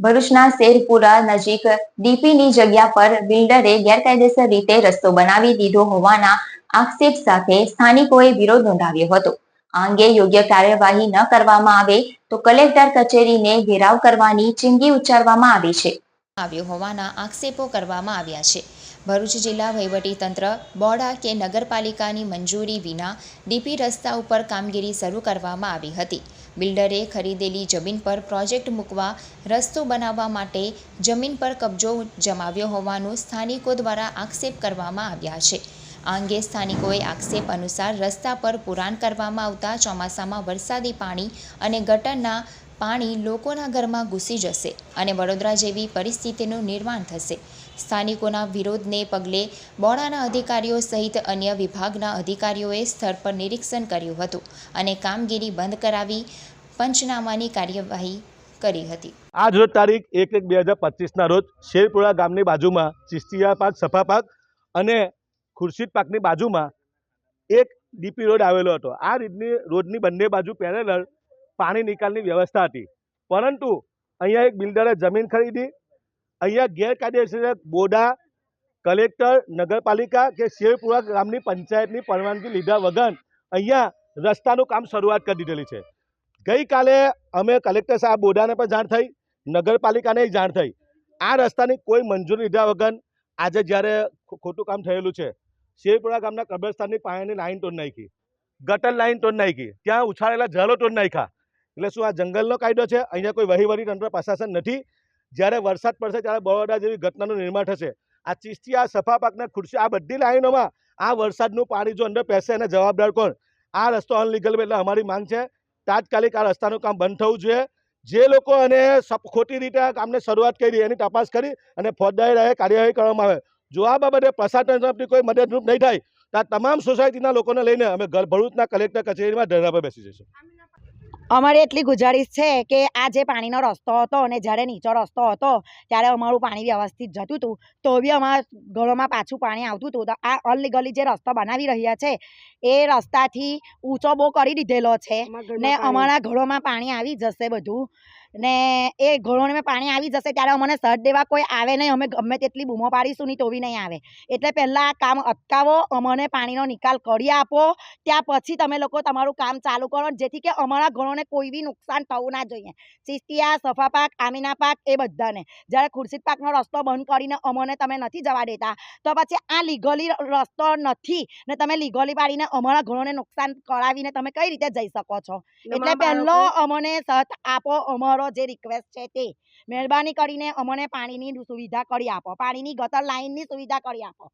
ભરૂચના શેરપુરા નજીક ડીપીની જગ્યા પર બિલ્ડરે ગેરકાયદેસર રીતે રસ્તો બનાવી દીધો હોવાના આક્ષેપ સાથે સ્થાનિકોએ વિરોધ નોંધાવ્યો હતો. આ અંગે યોગ્ય કાર્યવાહી ન કરવામાં આવે તો કલેક્ટર કચેરીને ઘેરાવ કરવાની ચીમકી ઉચ્ચારવામાં આવી છે. આવ્યો હોવાના આક્ષેપો કરવામાં આવ્યા છે. ભરૂચ જિલ્લા વહીવટીતંત્ર, બોડા કે નગરપાલિકાની મંજૂરી વિના ડીપી રસ્તા ઉપર કામગીરી શરૂ કરવામાં આવી હતી. બિલ્ડરે ખરીદેલી જમીન પર પ્રોજેક્ટ મૂકવા, રસ્તો બનાવવા માટે જમીન પર કબજો જમાવ્યો હોવાનું સ્થાનિકો દ્વારા આક્ષેપ કરવામાં આવ્યા છે. આ અંગે સ્થાનિકોએ આક્ષેપ અનુસાર રસ્તા પર પુરાણ કરવામાં આવતા ચોમાસામાં વરસાદી પાણી અને ગટરના પાણી લોકોના ઘરમાં ઘૂસી જશે અને વડોદરા જેવી પરિસ્થિતિનું નિર્માણ થશે. સ્થાનિકોના વિરોધને પગલે બોડાના અધિકારીઓ સહિત અન્ય વિભાગના અધિકારીઓએ સ્થળ પર નિરીક્ષણ કર્યું હતું અને કામગીરી બંધ કરાવી પંચનામાની કાર્યવાહી કરી હતી. આજ રોજ તારીખ એક એક બે હજાર પચીસના રોજ શેરપુરા ગામની બાજુમાં, ચિસ્તિયા પાક સફા પાક અને ખુરશીદ પાકની બાજુમાં એક ડીપી રોડ આવેલો હતો. આ રીતની રોડની બંને બાજુ પેરેલલ પાણી નિકાલની વ્યવસ્થા હતી. પરંતુ અહીંયા એક બિલ્ડરે જમીન ખરીદી, અહીંયા ગેરકાયદેસર બોડા, કલેક્ટર, નગરપાલિકા કે શેરપુરા ગ્રામની પંચાયતની પરવાનગી લીધા વગર અહીંયા રસ્તાનું કામ શરૂઆત કરી દીધેલી છે. ગઈકાલે અમે કલેક્ટર સાહેબ બોડાને પણ જાણ થઈ, નગરપાલિકાને જાણ થઈ. આ રસ્તાની કોઈ મંજૂરી લીધા વગર આજે જ્યારે ખોટું કામ થયેલું છે, શેરપુરા ગામના કબ્રસ્તાનની પાયાની લાઈન તોડ નાખી. ગટર લાઈન તોડ નાખી. ત્યાં ઉછાળેલા જળો તોડ નાખ્યા. એટલે શું આ જંગલનો કાયદો છે? અહીંયા કોઈ વહીવટી તંત્ર પ્રશાસન નથી. જ્યારે વરસાદ પડશે ત્યારે બરોડા જેવી ઘટનાનું નિર્માણ થશે. આ ચિસ્તી, આ સફા પાકના ખુરશી, આ બધી લાઈનોમાં આ વરસાદનું પાણી જો અંદર પહેશે એને જવાબદાર કોણ? આ રસ્તો અનલીગલ એટલે અમારી માંગ છે તાત્કાલિક આ રસ્તાનું કામ બંધ થવું જોઈએ. જે લોકો અને ખોટી રીતે આ કામને શરૂઆત કરી એની તપાસ કરી અને ફોજદારી કાર્યવાહી કરવામાં આવે. જો આ બાબતે પ્રશાસન તરફથી કોઈ મદદરૂપ નહીં થાય, તો તમામ સોસાયટીના લોકોને લઈને અમે ભરૂચના કલેક્ટર કચેરીમાં ધરણા પર બેસી જઈશું. અમારી એટલી ગુજારિશ છે કે આ જે પાણીનો રસ્તો હતો અને જ્યારે નીચો રસ્તો હતો ત્યારે અમારું પાણી વ્યવસ્થિત જતું હતું. તો બી અમારા ઘરોમાં પાછું પાણી આવતું હતું. તો આ અનલીગલી જે રસ્તો બનાવી રહ્યા છે એ રસ્તાથી ઊંચો બહુ કરી દીધેલો છે ને અમારા ઘરોમાં પાણી આવી જશે બધું. ને એ ઘરોમાં પાણી આવી જશે ત્યારે અમને સર્ટ દેવા કોઈ આવે નહીં. અમે ગમે તેટલી બૂમો પાડીશું નહીં તોવી નહીં આવે. એટલે પહેલાં આ કામ અટકાવો અમને પાણીનો નિકાલ કરી આપો. ત્યાં પછી તમે લોકો તમારું કામ ચાલુ કરો જેથી કે અમારા ઘરોને કોઈ બી નુકસાન થવું ના જોઈએ. ચિસ્તિયા સફા પાક આમીના પાક એ બધાને. જ્યારે ખુરશીદ પાકનો રસ્તો બંધ કરીને અમને તમે નથી જવા દેતા તો પછી આ લીગલી રસ્તો નથી ને તમે લીગલી પાડીને અમારા ઘરોને નુકસાન કરાવીને તમે કઈ રીતે જઈ શકો છો? એટલે પહેલો અમને સાથ આપો અમારો જે રિક્વેસ્ટ છે તે. મહેરબાની કરીને અમને પાણીની સુવિધા કરી આપો. પાણીની ગટર લાઇનની સુવિધા કરી આપો.